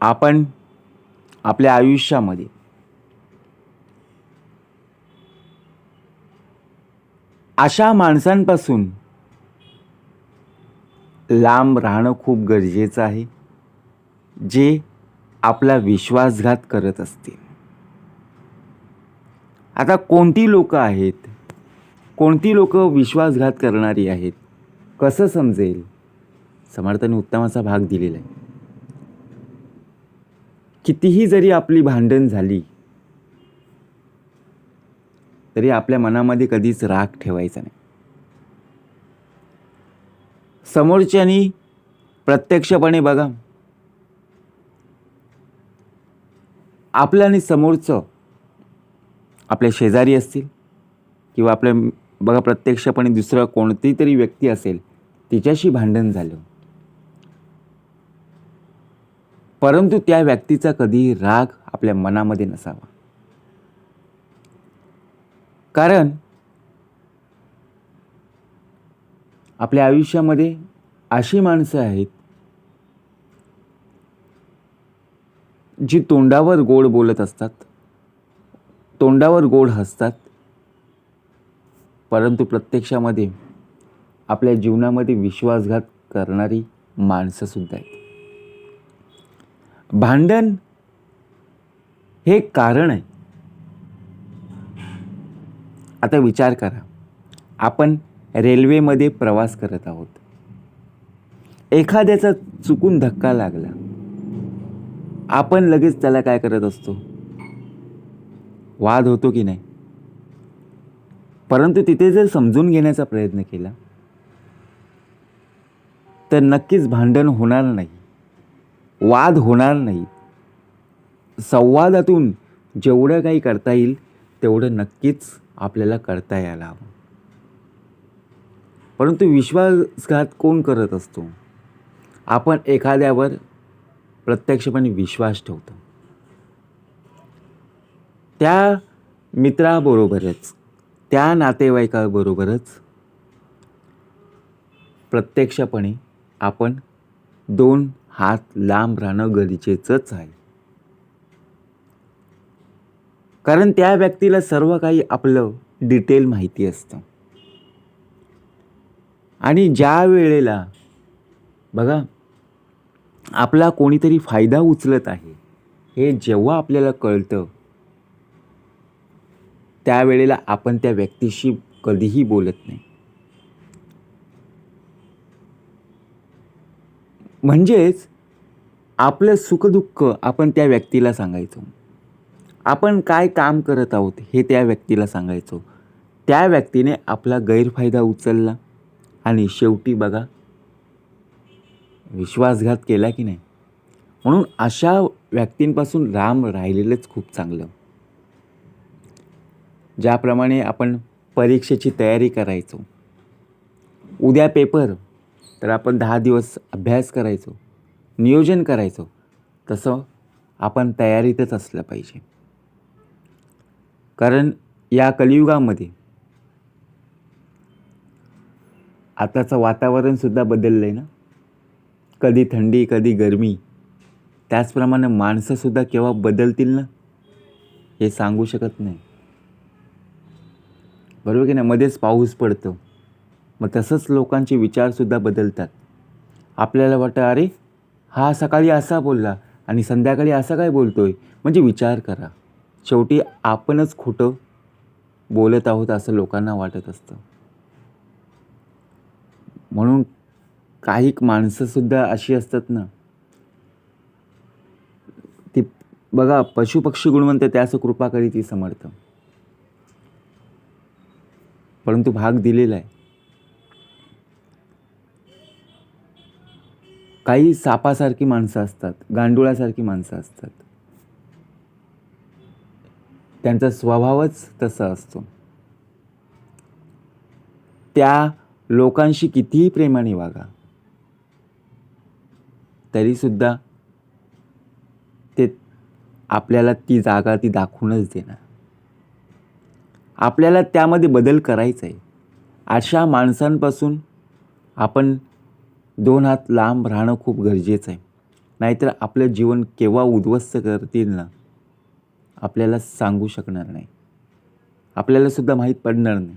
आपण आपल्या आयुष्यामध्ये अशा माणसांपासून लांब राहणं खूप गरजेचं आहे जे आपला विश्वासघात करत असतील. आता कोणती लोक आहेत? कोणती लोक विश्वासघात करणारी आहेत? कसं समजेल? समर्थाने उत्तमाचा भाग दिलेला आहे. कितीही जरी आपली भांडण झाली तरी आपल्या मनामध्ये कधीच राग ठेवायचा नाही. समोरच्यानी प्रत्यक्षपणे बघा आपलं आणि समोरचं आपल्या शेजारी असतील किंवा आपल्या बघा प्रत्यक्षपणे दुसरं कोणती तरी व्यक्ती असेल तिच्याशी भांडण झालं. परंतु त्या व्यक्तीचा कधी राग आपल्या मनामध्ये नसावा. कारण आपल्या आयुष्यामध्ये अशी माणसं आहेत जी तोंडावर गोड बोलत असतात तोंडावर गोड हसतात परंतु प्रत्यक्षामध्ये आपल्या जीवनामध्ये विश्वासघात करणारी माणसंसुद्धा आहेत. भांडण हे कारण आहे. आता विचार करा आपण रेल्वेमध्ये प्रवास करत आहोत. एखाद्याचा चुकून धक्का लागला. आपण लगेच त्याला काय करत असतो? वाद होतो की नाही? परंतु तिथे जर समजून घेण्याचा प्रयत्न केला तर नक्कीच भांडण होणार नाही. वाद होणार नाही. संवादातून जेवढं काही करता येईल तेवढं नक्कीच आपल्याला करता यायला हवं. परंतु विश्वासघात कोण करत असतो? आपण एखाद्यावर प्रत्यक्षपणे विश्वास ठेवतो. त्या मित्राबरोबरच त्या नातेवाईकाबरोबरच प्रत्यक्षपणे आपण दोन हात लांब राहणं गरजेचंच आहे. कारण त्या व्यक्तीला सर्व काही आपलं डिटेल माहिती असतं. आणि ज्या वेळेला बघा आपला कोणीतरी फायदा उचलत आहे हे जेव्हा आपल्याला कळतं त्यावेळेला आपण त्या व्यक्तीशी कधीही बोलत नाही. म्हणजेच आपलं सुखदुःख आपण त्या व्यक्तीला सांगायचो. आपण काय काम करत आहोत हे त्या व्यक्तीला सांगायचो. त्या व्यक्तीने आपला गैरफायदा उचलला आणि शेवटी बघा विश्वासघात केला की नाही. म्हणून अशा व्यक्तींपासून राम राहिलेलंच खूप चांगलं. ज्याप्रमाणे आपण परीक्षेची तयारी करायचो. उद्या पेपर तर आपण दहा दिवस अभ्यास करायचो नियोजन करायचो तसं आपण तयारीतच असलं पाहिजे. कारण या कलियुगामध्ये आताचं वातावरणसुद्धा बदललं आहे ना. कधी थंडी कधी गरमी. त्याचप्रमाणे माणसंसुद्धा केव्हा बदलतील ना हे सांगू शकत नाही. बरोबर की नाही? मध्येच पाऊस पडतो. मग तसंच लोकांचे विचारसुद्धा बदलतात. आपल्याला वाटतं अरे हा सकाळी असा बोलला आणि संध्याकाळी असा काय बोलतो आहे म्हणजे विचार करा. शेवटी आपणच खोटं बोलत आहोत असं लोकांना वाटत असतं. म्हणून काही माणसंसुद्धा अशी असतात ना. ती बघा पशुपक्षी गुणवंत त्यास कृपा करी ती समर्थ. परंतु भाग दिलेला आहे. काही सापासारखी माणसं असतात गांडुळासारखी माणसं असतात. त्यांचा स्वभावच तसा असतो. त्या लोकांशी कितीही प्रेमाने वागा तरीसुद्धा ते आपल्याला ती जागा ती दाखवूनच देणार. आपल्याला त्यामध्ये बदल करायचा आहे अशा माणसांपासून आपण दोन हात लांब राहणं खूप गरजेचं आहे. नाहीतर आपलं जीवन केव्हा उद्ध्वस्त करतील ना आपल्याला सांगू शकणार नाही. आपल्यालासुद्धा माहीत पडणार नाही.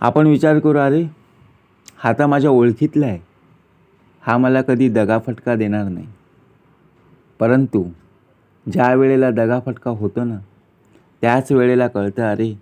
आपण विचार करू अरे हा तर माझ्या ओळखीतला आहे. हा मला कधी दगाफटका देणार नाही. परंतु ज्या वेळेला दगाफटका होतो ना त्याच वेळेला कळतं अरे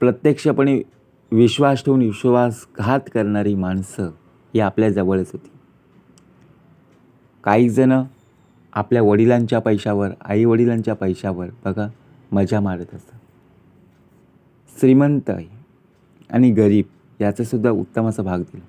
प्रत्यक्षपणे विश्वास ठेवून विश्वासघात करणारी माणसं ही आपल्या जवळच होती. काही जण आपल्या वडिलांच्या पैशावर आई वडिलांच्या पैशावर बघा मजा मारत असतात. श्रीमंत आहे आणि गरीब याचा सुद्धा उत्तम असा भाग दिला.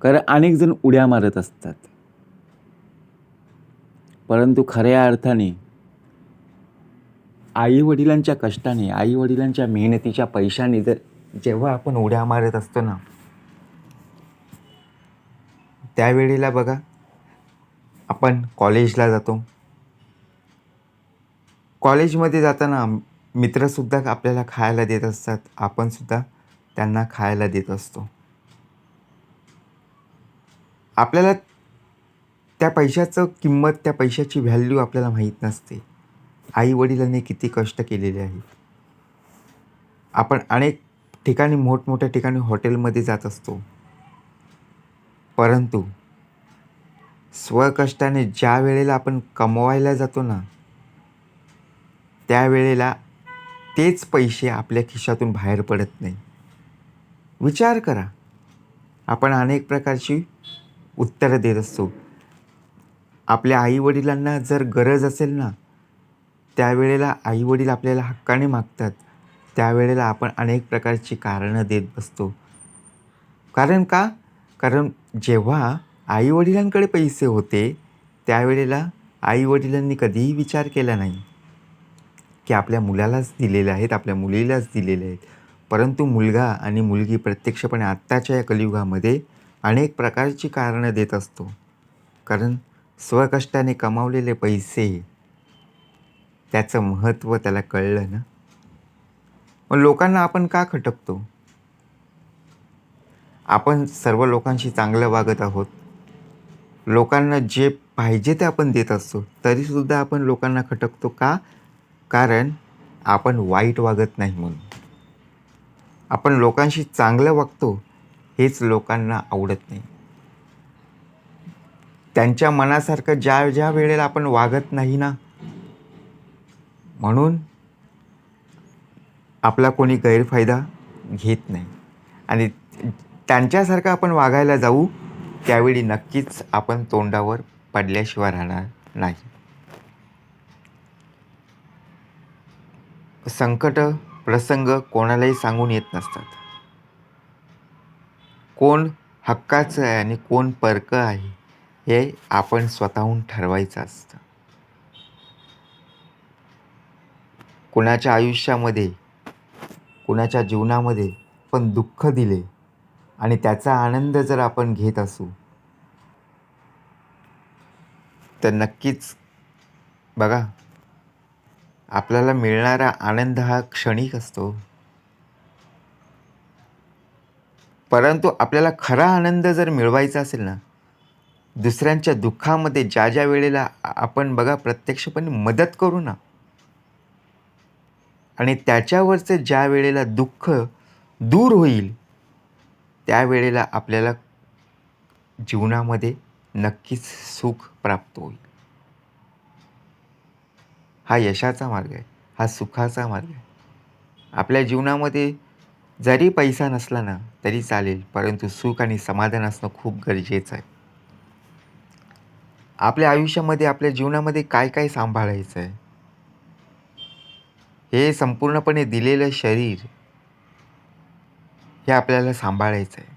कारण अनेक जण उड्या मारत असतात. परंतु खऱ्या अर्थाने आई वडिलांच्या कष्टाने आई वडिलांच्या मेहनतीच्या पैशाने जर जेव्हा आपण उड्या मारत असतो ना त्यावेळेला बघा आपण कॉलेजला जातो. कॉलेजमध्ये जाताना मित्रसुद्धा आपल्याला खायला देत असतात आपणसुद्धा त्यांना खायला देत असतो. आपल्याला त्या पैशाचं किंमत त्या पैशाची व्हॅल्यू आपल्याला माहीत नसते. आई वडिलांनी किती कष्ट केलेले आहेत आपण अनेक ठिकाणी मोठमोठ्या ठिकाणी हॉटेलमध्ये जात असतो. परंतु स्वकष्टाने ज्या वेळेला आपण कमवायला जातो ना त्यावेळेला तेच पैसे आपल्या खिशातून बाहेर पडत नाही. विचार करा. आपण अनेक प्रकारची उत्तरं देत असतो. आपल्या आईवडिलांना जर गरज असेल ना त्यावेळेला आईवडील आपल्याला हक्काने मागतात. त्यावेळेला आपण अनेक प्रकारची कारणं देत बसतो. कारण का? कारण जेव्हा आईवडिलांकडे पैसे होते त्यावेळेला आईवडिलांनी कधीही विचार केला नाही. की आपल्या मुलालाच दिलेले आहेत आपल्या मुलीलाच दिलेले आहेत. परंतु मुलगा आणि मुलगी प्रत्यक्षपणे आत्ताच्या या कलियुगामध्ये अनेक प्रकारची कारणं देत असतो. कारण स्वकष्टाने कमावलेले पैसे त्याचं महत्त्व त्याला कळलं ना? मग लोकांना आपण का खटकतो? आपण सर्व लोकांशी चांगलं वागत आहोत. लोकांना जे पाहिजे ते आपण देत असतो. तरीसुद्धा आपण लोकांना खटकतो का? कारण आपण वाईट वागत नाही म्हणून. आपण लोकांशी चांगलं वागतो हेच लोकांना आवडत नाही. त्यांच्या मनासारखं ज्या ज्या वेळेला आपण वागत नाही ना म्हणून आपला कोणी गैरफायदा घेत नाही. आणि त्यांच्यासारखं आपण वागायला जाऊ त्यावेळी नक्कीच आपण तोंडावर पडल्याशिवाय राहणार नाही. संकट प्रसंग कोणालाही सांगून येत नसतात. कोण हक्काचं आहे आणि कोण परकं आहे हे आपण स्वतःहून ठरवायचं असतं. कुणाच्या आयुष्यामध्ये कुणाच्या जीवनामध्ये पण दुःख दिले आणि त्याचा आनंद जर आपण घेत असू तर नक्कीच बघा आपल्याला मिळणारा आनंद हा क्षणिक असतो. परंतु आपल्याला खरा आनंद जर मिळवायचा असेल ना दुसऱ्यांच्या दुःखामध्ये ज्या ज्या वेळेला आपण बघा प्रत्यक्षपणे मदत करू ना आणि त्याच्यावरचं ज्या वेळेला दुःख दूर होईल त्यावेळेला आपल्याला जीवनामध्ये नक्कीच सुख प्राप्त होईल. हा यशाचा मार्ग आहे हा सुखाचा मार्ग आहे. आपल्या जीवनामध्ये जरी पैसा नसला ना तरी चालेल परंतु सुख आणि समाधान असणं खूप गरजेचं आहे. आपल्या आयुष्यामध्ये आपल्या जीवनामध्ये काय काय सांभाळायचं आहे? हे संपूर्णपणे दिलेलं शरीर हे आपल्याला सांभाळायचं आहे.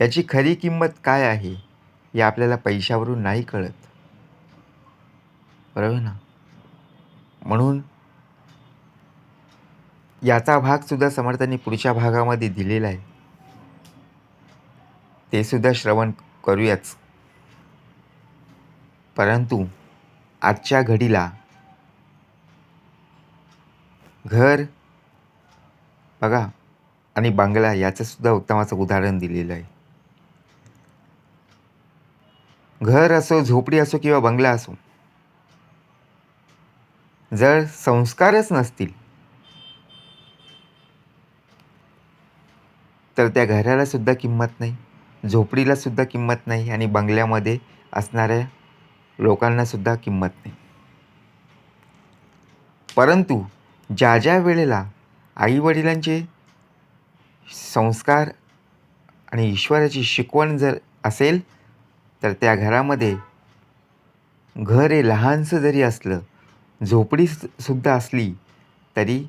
याची खरी किंमत काय आहे हे आपल्याला पैशावरून नाही कळत. बरोबर ना? म्हणून याचा भागसुद्धा समर्थांनी पुढच्या भागामध्ये दिलेला आहे. ते सुद्धा श्रवण करूयाच. परंतु आजच्या घडीला घर बघा. आणि बंगला याचंसुद्धा उत्तमाचं उदाहरण दिलेलं आहे. घर असो झोपडी असो किंवा बंगला असो जर संस्कारच नसतील तर त्या घराला सुद्धा किंमत नाही झोपडीला सुद्धा किंमत नाही आणि बंगल्यामध्ये असणाऱ्या लोकांना सुद्धा किंमत नाही. परंतु ज्या ज्या वेळेला आईवडिलांचे संस्कार आणि ईश्वराची शिकवण जर असेल तर त्या घरामध्ये घर हे लहानसं जरी असलं झोपडी सु- सुद्धा असली तरी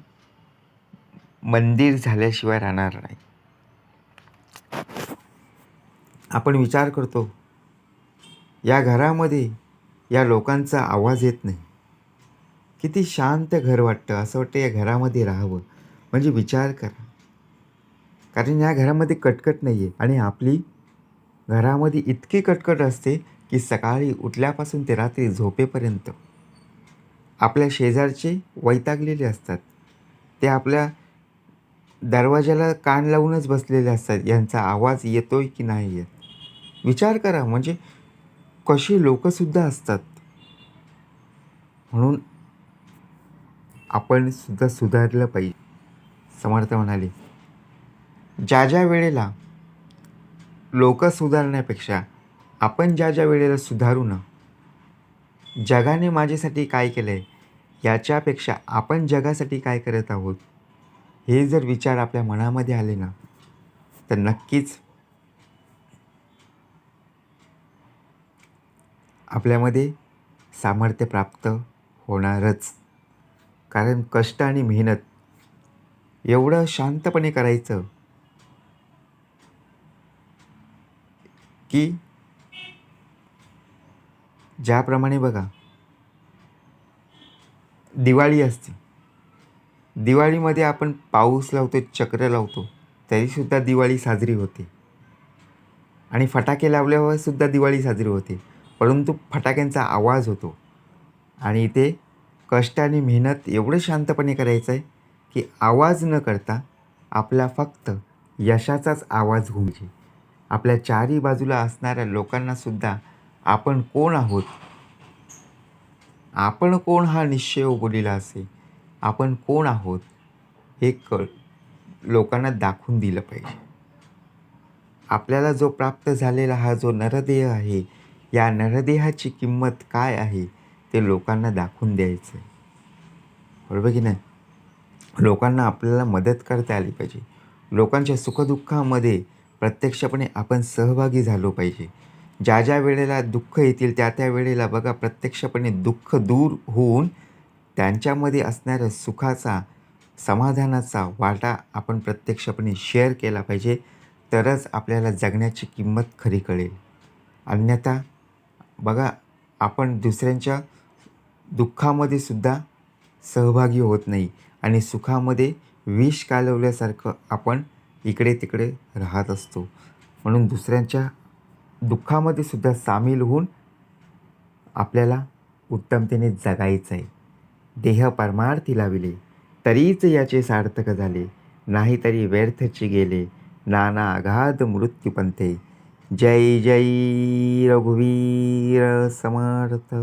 मंदिर झाल्याशिवाय राहणार नाही. आपण विचार करतो या घरामध्ये या लोकांचा आवाज येत नाही. किती शांत घर वाटतं असं वाटतं या घरामध्ये राहावं. म्हणजे विचार करा. कारण या घरामध्ये कटकट नाही आहे आणि आपली घरामध्ये इतकी कटकट असते की सकाळी उठल्यापासून ते रात्री झोपेपर्यंत आपल्या शेजारचे वैतागलेले असतात. ते आपल्या दरवाजाला कान लावूनच बसलेले असतात. यांचा आवाज येतोय की नाही येत विचार करा. म्हणजे कशी लोकंसुद्धा असतात. म्हणून आपण सुद्धा सुधारलं पाहिजे. समर्थ म्हणाले. ज्या ज्या वेळेला लोक सुधारण्यापेक्षा आपण ज्या ज्या वेळेला सुधारू ना जगाने माझ्यासाठी काय केलं आहे याच्यापेक्षा आपण जगासाठी काय करत आहोत हे जर विचार आपल्या मनामध्ये आले ना तर नक्कीच आपल्यामध्ये सामर्थ्य प्राप्त होणारच. कारण कष्ट आणि मेहनत एवढं शांतपणे करायचं की ज्याप्रमाणे बघा दिवाळी असते. दिवाळीमध्ये आपण पाऊस लावतो चक्र लावतो तरीसुद्धा दिवाळी साजरी होते. आणि फटाके लावल्यावर सुद्धा दिवाळी साजरी होते. परंतु फटाक्यांचा आवाज होतो. आणि इथे कष्ट आणि मेहनत एवढं शांतपणे करायचं आहे की आवाज न करता आपला फक्त यशाचाच आवाज घुमजे आपल्या चारी बाजूला असणाऱ्या लोकांनासुद्धा आपण कोण आहोत? आपण कोण हा निश्चय उगवलेला असे आपण कोण आहोत? हे कळ लोकांना दाखवून दिलं पाहिजे. आपल्याला जो प्राप्त झालेला हा जो नरदेह आहे या नरदेहाची किंमत काय आहे? ते लोकांना दाखवून द्यायचं आहे बरोबर की नाही? लोकांना आपल्याला मदत करता आली पाहिजे. लोकांच्या सुखदुःखामध्ये प्रत्यक्षपणे आपण सहभागी झालो पाहिजे. ज्या ज्या वेळेला दुःख येतील त्या त्या वेळेला बघा प्रत्यक्षपणे दुःख दूर होऊन त्यांच्यामध्ये असणाऱ्या सुखाचा समाधानाचा वाटा आपण प्रत्यक्षपणे शेअर केला पाहिजे. तरच आपल्याला जगण्याची किंमत खरी कळेल. अन्यथा बघा आपण दुसऱ्यांच्या दुःखामध्ये सुद्धा सहभागी होत नाही आणि सुखामध्ये विष कालवल्यासारखं आपण इकडे तिकडे राहत असतो. म्हणून दुसऱ्यांच्या दुःखामध्ये सुद्धा सामील होऊन आपल्याला उत्तमतेने जगायचं आहे देह परमार्थी लाविले तरीच याचे सार्थक झाले. नाहीतरी व्यर्थची गेले नाना अगाध मृत्यूपंथे जय जय रघुवीर समर्थ.